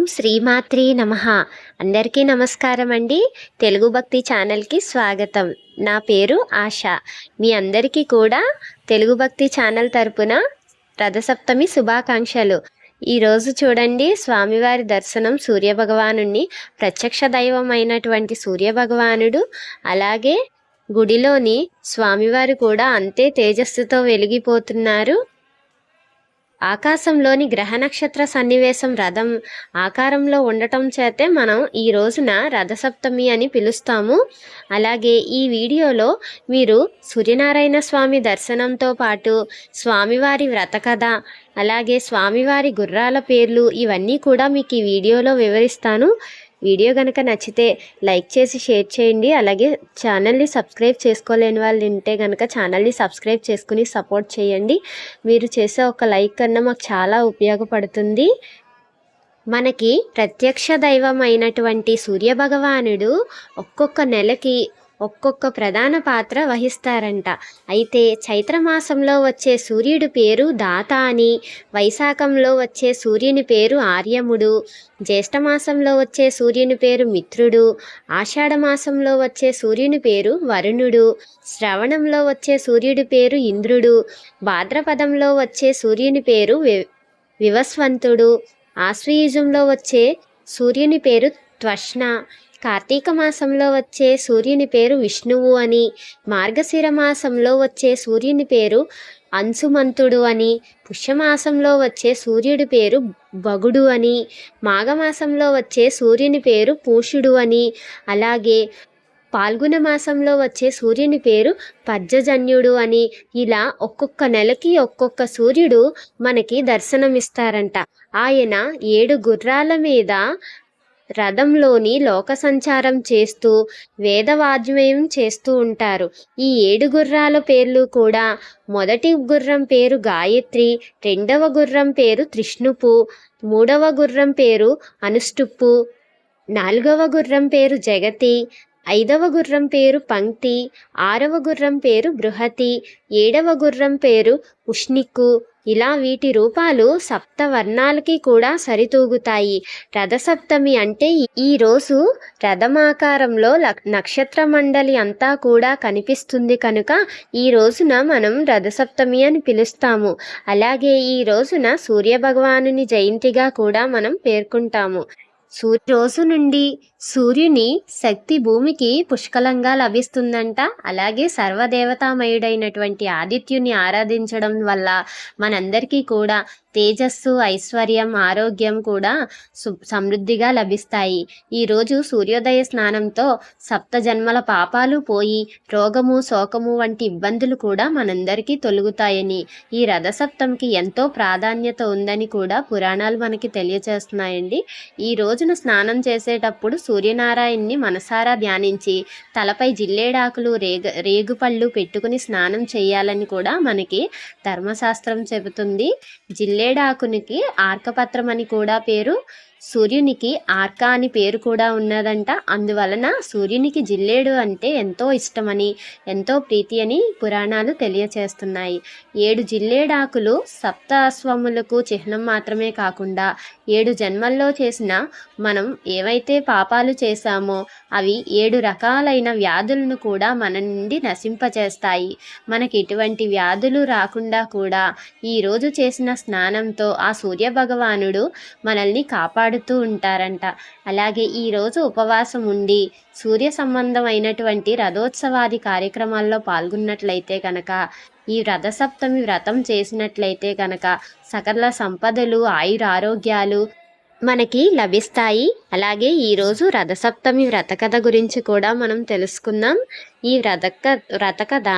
ఓం శ్రీమాత్రి నమ. అందరికీ నమస్కారం అండి తెలుగు భక్తి ఛానల్కి స్వాగతం. నా పేరు ఆశ. మీ అందరికీ కూడా తెలుగు భక్తి ఛానల్ తరపున రథసప్తమి శుభాకాంక్షలు. ఈరోజు చూడండి స్వామివారి దర్శనం సూర్యభగవాను ప్రత్యక్ష దైవమైనటువంటి సూర్యభగవానుడు అలాగే గుడిలోని స్వామివారు కూడా అంతే తేజస్సుతో వెలిగిపోతున్నారు. ఆకాశంలోని గ్రహ నక్షత్ర సన్నివేశం రథం ఆకారంలో ఉండటం చేతే మనం ఈ రోజున రథసప్తమి అని పిలుస్తాము. అలాగే ఈ వీడియోలో మీరు సూర్యనారాయణ స్వామి దర్శనంతో పాటు స్వామివారి వ్రత కథ అలాగే స్వామివారి గుర్రాల పేర్లు ఇవన్నీ కూడా మీకు ఈ వీడియోలో వివరిస్తాను. వీడియో కనుక నచ్చితే లైక్ చేసి షేర్ చేయండి. అలాగే ఛానల్ని సబ్స్క్రైబ్ చేసుకోలేని వాళ్ళు ఉంటే కనుక ఛానల్ని సబ్స్క్రైబ్ చేసుకుని సపోర్ట్ చేయండి. మీరు చేసే ఒక లైక్ కన్నా మాకు చాలా ఉపయోగపడుతుంది. మనకి ప్రత్యక్ష దైవం అయినటువంటి సూర్యభగవానుడు ఒక్కొక్క నెలకి ఒక్కొక్క ప్రధాన పాత్ర వహిస్తారంట. అయితే చైత్రమాసంలో వచ్చే సూర్యుడి పేరు దాత అని వైశాఖంలో వచ్చే సూర్యుని పేరు ఆర్యముడు జ్యేష్ఠమాసంలో వచ్చే సూర్యుని పేరు మిత్రుడు ఆషాఢమాసంలో వచ్చే సూర్యుని పేరు వరుణుడు శ్రవణంలో వచ్చే సూర్యుడి పేరు ఇంద్రుడు భాద్రపదంలో వచ్చే సూర్యుని పేరు వివస్వంతుడు ఆశ్వయుజంలో వచ్చే సూర్యుని పేరు త్వష్ణ కార్తీక మాసంలో వచ్చే సూర్యుని పేరు విష్ణువు అని మార్గశిర మాసంలో వచ్చే సూర్యుని పేరు అంశుమంతుడు అని పుష్యమాసంలో వచ్చే సూర్యుడి పేరు బగుడు అని మాఘమాసంలో వచ్చే సూర్యుని పేరు పూషుడు అని అలాగే పాల్గొన మాసంలో వచ్చే సూర్యుని పేరు పద్యజన్యుడు అని ఇలా ఒక్కొక్క నెలకి ఒక్కొక్క సూర్యుడు మనకి దర్శనమిస్తారంట. ఆయన ఏడు గుర్రాల మీద రథంలోని లోక సంచారం చేస్తూ వేదవాజ్మయం చేస్తూ ఉంటారు. ఈ ఏడు గుర్రాల పేర్లు కూడా మొదటి గుర్రం పేరు గాయత్రి రెండవ గుర్రం పేరు త్రిష్ణుపు మూడవ గుర్రం పేరు అనుష్టుప్పు నాలుగవ గుర్రం పేరు జగతి ఐదవ గుర్రం పేరు పంక్తి ఆరవ గుర్రం పేరు బృహతి ఏడవ గుర్రం పేరు ఉష్ణిక్కు ఇలా వీటి రూపాలు సప్త వర్ణాలకి కూడా సరితూగుతాయి. రథసప్తమి అంటే ఈ రోజు రథమాకారంలో నక్షత్ర మండలి అంతా కూడా కనిపిస్తుంది కనుక ఈ రోజున మనం రథసప్తమి అని పిలుస్తాము. అలాగే ఈ రోజున సూర్యభగవానుని జయంతిగా కూడా మనం పేర్కొంటాము. రోజు నుండి సూర్యుని శక్తి భూమికి పుష్కలంగా లభిస్తుందంట. అలాగే సర్వదేవతామయుడైనటువంటి ఆదిత్యుని ఆరాధించడం వల్ల మనందరికీ కూడా తేజస్సు ఐశ్వర్యం ఆరోగ్యం కూడా సమృద్ధిగా లభిస్తాయి. ఈరోజు సూర్యోదయ స్నానంతో సప్త జన్మల పాపాలు పోయి రోగము శోకము వంటి ఇబ్బందులు కూడా మనందరికీ తొలుగుతాయని ఈ రథసప్తంకి ఎంతో ప్రాధాన్యత ఉందని కూడా పురాణాలు మనకి తెలియచేస్తున్నాయండి. ఈ రోజున స్నానం చేసేటప్పుడు సూర్యనారాయణ్ణి మనసారా ధ్యానించి తలపై జిల్లేడాకులు రేగ రేగుపళ్ళు పెట్టుకుని స్నానం చేయాలని కూడా మనకి ధర్మశాస్త్రం చెబుతుంది. జిల్లేడాకునికి ఆర్కపత్రం అని కూడా పేరు. సూర్యునికి ఆర్క అని పేరు కూడా ఉన్నదంట. అందువలన సూర్యునికి జిల్లేడు అంటే ఎంతో ఇష్టమని ఎంతో ప్రీతి అని పురాణాలు తెలియచేస్తున్నాయి. ఏడు జిల్లేడాకులు సప్తస్వములకు చిహ్నం మాత్రమే కాకుండా ఏడు జన్మల్లో చేసిన మనం ఏవైతే పాపాలు చేశామో అవి ఏడు రకాలైన వ్యాధులను కూడా మన నుండి నశింపచేస్తాయి మనకి ఎటువంటి వ్యాధులు రాకుండా కూడా ఈరోజు చేసిన స్నానంతో ఆ సూర్య భగవానుడు మనల్ని మాట్లాడుతూ ఉంటారంట. అలాగే ఈరోజు ఉపవాసం ఉండి సూర్య సంబంధమైనటువంటి రథోత్సవాది కార్యక్రమాల్లో పాల్గొన్నట్లయితే కనుక ఈ రథసప్తమి వ్రతం చేసినట్లయితే కనుక సకల సంపదలు ఆయుర ఆరోగ్యాలు మనకి లభిస్తాయి. అలాగే ఈరోజు రథసప్తమి వ్రతకథ గురించి కూడా మనం తెలుసుకుందాం. ఈ వ్రత వ్రతకథ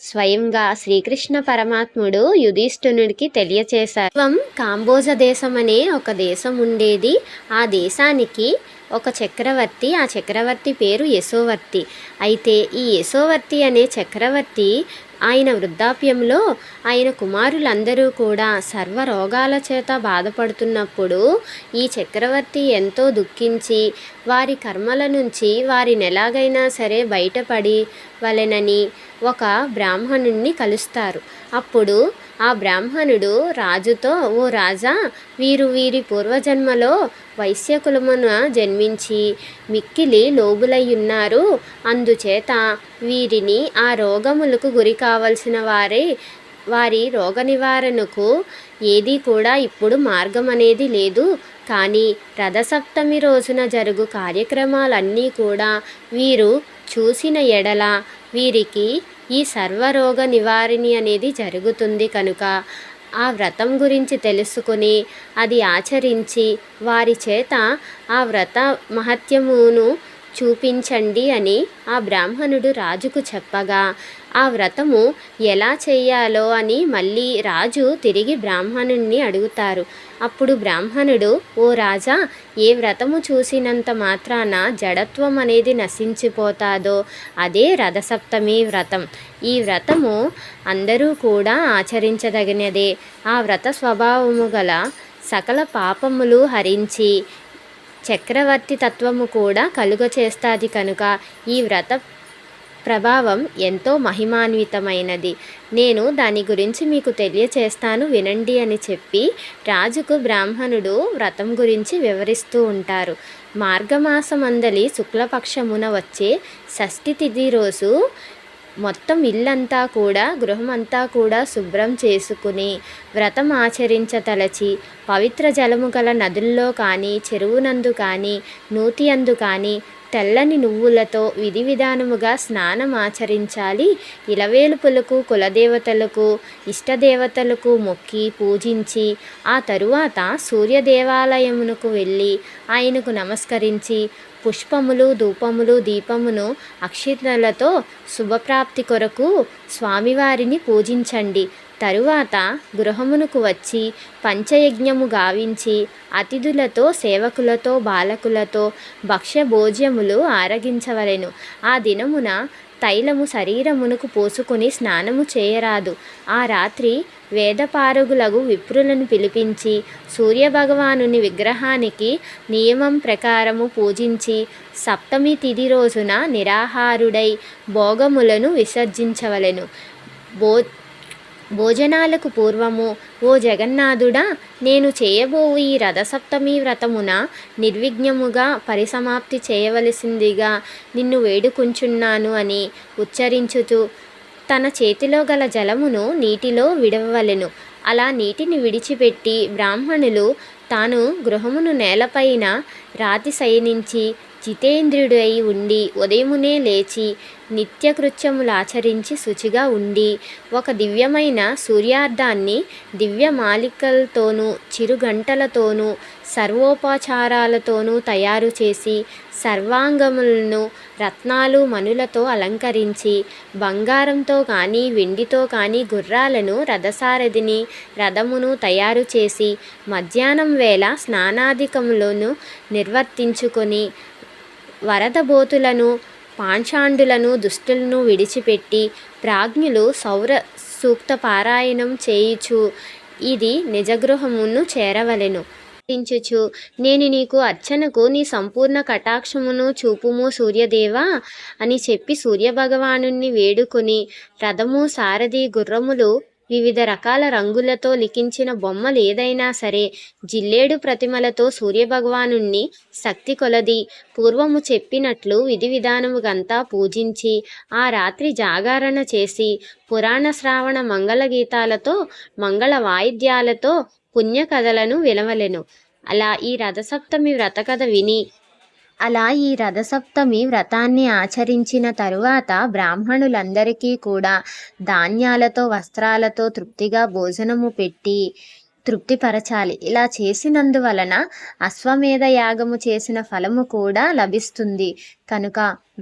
స్వయంగా శ్రీకృష్ణ పరమాత్ముడు యుధిష్ఠునుడికి తెలియచేశారు. కాంబోజ దేశం అనే ఒక దేశం ఉండేది. ఆ దేశానికి ఒక చక్రవర్తి ఆ చక్రవర్తి పేరు యశోవర్తి. అయితే ఈ యశోవర్తి అనే చక్రవర్తి ఆయన వృద్ధాప్యంలో ఆయన కుమారులందరూ కూడా సర్వ రోగాల చేత బాధపడుతున్నప్పుడు ఈ చక్రవర్తి ఎంతో దుఃఖించి వారి కర్మల నుంచి వారిని ఎలాగైనా సరే బయటపడి వలెనని ఒక బ్రాహ్మణుణ్ణి కలుస్తారు. అప్పుడు ఆ బ్రాహ్మణుడు రాజుతో ఓ రాజా వీరు వీరి పూర్వజన్మలో వైశ్యకులమున జన్మించి మిక్కిలి లోబులయ్యున్నారు. అందుచేత వీరిని ఆ రోగములకు గురి కావలసిన వారే వారి రోగ నివారణకు ఏది కూడా ఇప్పుడు మార్గం అనేది లేదు. కానీ రథసప్తమి రోజున జరుగు కార్యక్రమాలన్నీ కూడా వీరు చూసిన ఎడల వీరికి ఈ సర్వరోగ నివారిణి అనేది జరుగుతుంది కనుక ఆ వ్రతం గురించి తెలుసుకుని అది ఆచరించి వారి చేత ఆ వ్రత మహత్యమును చూపించండి అని ఆ బ్రాహ్మణుడు రాజుకు చెప్పగా ఆ వ్రతము ఎలా చేయాలో అని మళ్ళీ రాజు తిరిగి బ్రాహ్మణుణ్ణి అడుగుతారు. అప్పుడు బ్రాహ్మణుడు ఓ రాజా ఏ వ్రతము చూసినంత మాత్రాన జడత్వం అనేది నశించిపోతాదో అదే రథసప్తమి వ్రతం. ఈ వ్రతము అందరూ కూడా ఆచరించదగినదే. ఆ వ్రత స్వభావము గల సకల పాపములు హరించి చక్రవర్తి తత్వము కూడా కలుగ చేస్తాది కనుక ఈ వ్రత ప్రభావం ఎంతో మహిమాన్వితమైనది. నేను దాని గురించి మీకు తెలియచేస్తాను వినండి అని చెప్పి రాజుకు బ్రాహ్మణుడు వ్రతం గురించి వివరిస్తూ ఉంటారు. మార్గమాసమందలి శుక్లపక్షమున వచ్చే షష్ఠి తిథి రోజు మొత్తం ఇల్లంతా కూడా గృహమంతా కూడా శుభ్రం చేసుకుని వ్రతం ఆచరించతలచి పవిత్ర జలము గల నదుల్లో కానీ చెరువునందు కానీ నూతి అందు కానీ తెల్లని నువ్వులతో విధి విధానముగా స్నానం ఆచరించాలి. ఇలవేలుపులకు కులదేవతలకు ఇష్టదేవతలకు మొక్కి పూజించి ఆ తరువాత సూర్య దేవాలయమునకు వెళ్ళి ఆయనకు నమస్కరించి పుష్పములు ధూపములు దీపమును అక్షితలతో శుభప్రాప్తి కొరకు స్వామివారిని పూజించండి. తరువాత గృహమునకు వచ్చి పంచయజ్ఞము గావించి అతిథులతో సేవకులతో బాలకులతో భక్ష్యభోజ్యములు ఆరగించవలెను. ఆ దినమున తైలము శరీరమునకు పోసుకొని స్నానము చేయరాదు. ఆ రాత్రి వేదపారగులగు విప్రులను పిలిపించి సూర్యభగవానుని విగ్రహానికి నియమం ప్రకారము పూజించి సప్తమి తిథి రోజున నిరాహారుడై భోగములను విసర్జించవలెను. భో భోజనాలకు పూర్వము ఓ జగన్నాథుడా నేను చేయబోవు ఈ రథసప్తమి వ్రతమున నిర్విఘ్నముగా పరిసమాప్తి చేయవలసిందిగా నిన్ను వేడుకుంచున్నాను అని ఉచ్చరించుతూ తన చేతిలో గల జలమును నీటిలో విడవవలెను అలా నీటిని విడిచిపెట్టి బ్రాహ్మణులు తాను గృహమును నేలపైన రాతి శయనించి జితేంద్రుడై ఉండి ఉదయమునే లేచి నిత్యకృత్యములాచరించి శుచిగా ఉండి ఒక దివ్యమైన సూర్యార్థాన్ని దివ్య మాలికలతోనూ చిరుగంటలతోనూ సర్వోపచారాలతోనూ తయారు చేసి సర్వాంగములను రత్నాలు మణులతో అలంకరించి బంగారంతో కానీ వెండితో కానీ గుర్రాలను రథసారథిని రథమును తయారు చేసి మధ్యాహ్నం వేళ స్నానాధికములను నిర్వర్తించుకొని వరదబోతులను పాంచాండులను దుష్టులను విడిచిపెట్టి ప్రాజ్ఞులు సౌర సూక్త పారాయణం చేయుచు ఇది నిజగృహమును చేరవలెను. చించుచు నేను నీకు అర్చనకు నీ సంపూర్ణ కటాక్షమును చూపుము సూర్యదేవా అని చెప్పి సూర్యభగవాను వేడుకొని రథము సారథి గుర్రములు వివిధ రకాల రంగులతో లిఖించిన బొమ్మలు ఏదైనా సరే జిల్లేడు ప్రతిమలతో సూర్యభగవాను శక్తి కొలది. పూర్వము చెప్పినట్లు విధి విధానముగంతా పూజించి ఆ రాత్రి జాగరణ చేసి పురాణ శ్రావణ మంగళ గీతాలతో మంగళ వాయిద్యాలతో పుణ్యకథలను వినవలెను. అలా ఈ రథసప్తమి వ్రతకథ విని అలా ఈ రథసప్తమి వ్రతాన్ని ఆచరించిన తరువాత బ్రాహ్మణులందరికీ కూడా ధాన్యాలతో వస్త్రాలతో తృప్తిగా భోజనము పెట్టి తృప్తిపరచాలి. ఇలా చేసినందువలన అశ్వమేధ యాగము చేసిన ఫలము కూడా లభిస్తుంది. కనుక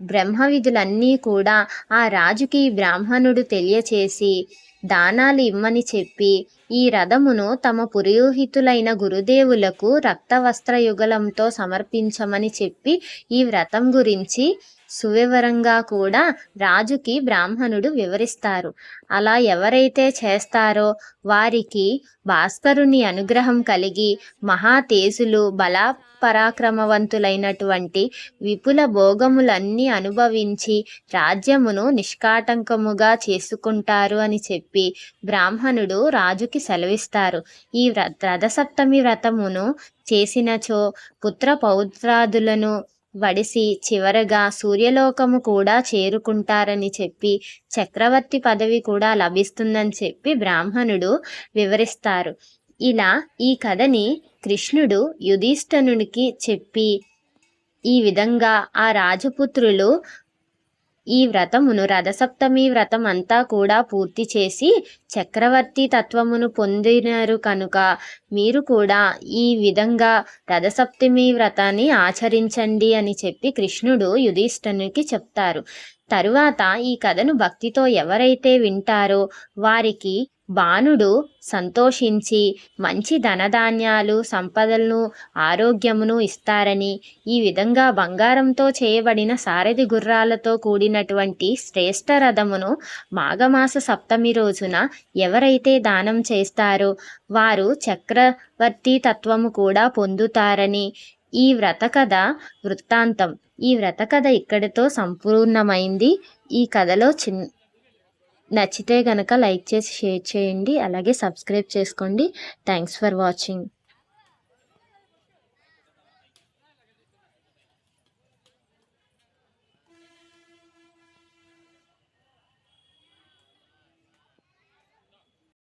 బ్రహ్మ విధులన్నీ కూడా ఆ రాజుకి బ్రాహ్మణుడు తెలియచేసి దానాలు ఇమ్మని చెప్పి ఈ రథమును తమ పురోహితులైన గురుదేవులకు రక్త వస్త్రయుగలంతో సమర్పించమని చెప్పి ఈ వ్రతం గురించి సువివరంగా కూడా రాజుకి బ్రాహ్మణుడు వివరిస్తారు. అలా ఎవరైతే చేస్తారో వారికి భాస్కరుని అనుగ్రహం కలిగి మహాతేజులు బల పరాక్రమవంతులైనటువంటి విపుల భోగములన్నీ అనుభవించి రాజ్యమును నిష్కాటంకముగా చేసుకుంటారు అని చెప్పి బ్రాహ్మణుడు రాజుకి సెలవిస్తారు. ఈ వ్ర రథసప్తమి వ్రతమును చేసినచో పుత్ర పౌత్రాదులను వడిసి చివరగా సూర్యలోకము కూడా చేరుకుంటారని చెప్పి చక్రవర్తి పదవి కూడా లభిస్తుందని చెప్పి బ్రాహ్మణుడు వివరిస్తారు. ఇలా ఈ కథని కృష్ణుడు యుధిష్ఠనునికి చెప్పి ఈ విధంగా ఆ రాజపుత్రులు ఈ వ్రతమును రథసప్తమి వ్రతం అంతా కూడా పూర్తి చేసి చక్రవర్తి తత్వమును పొందినారు కనుక మీరు కూడా ఈ విధంగా రథసప్తమి వ్రతాన్ని ఆచరించండి అని చెప్పి కృష్ణుడు యుధిష్ఠనునికి చెప్తారు. తరువాత ఈ కథను భక్తితో ఎవరైతే వింటారో వారికి బాణుడు సంతోషించి మంచి ధనధాన్యాలు సంపదలను ఆరోగ్యమును ఇస్తారని ఈ విధంగా బంగారంతో చేయబడిన సారథి గుర్రాలతో కూడినటువంటి శ్రేష్ఠ రథమును మాఘమాస సప్తమి రోజున ఎవరైతే దానం చేస్తారో వారు చక్రవర్తి తత్వము కూడా పొందుతారని ఈ వ్రతకథ వృత్తాంతం. ఈ వ్రతకథ ఇక్కడితో సంపూర్ణమైంది. ఈ కథలో చిన్న నచ్చితే కనుక లైక్ చేసి షేర్ చేయండి. అలాగే సబ్స్క్రైబ్ చేసుకోండి. Thanks for watching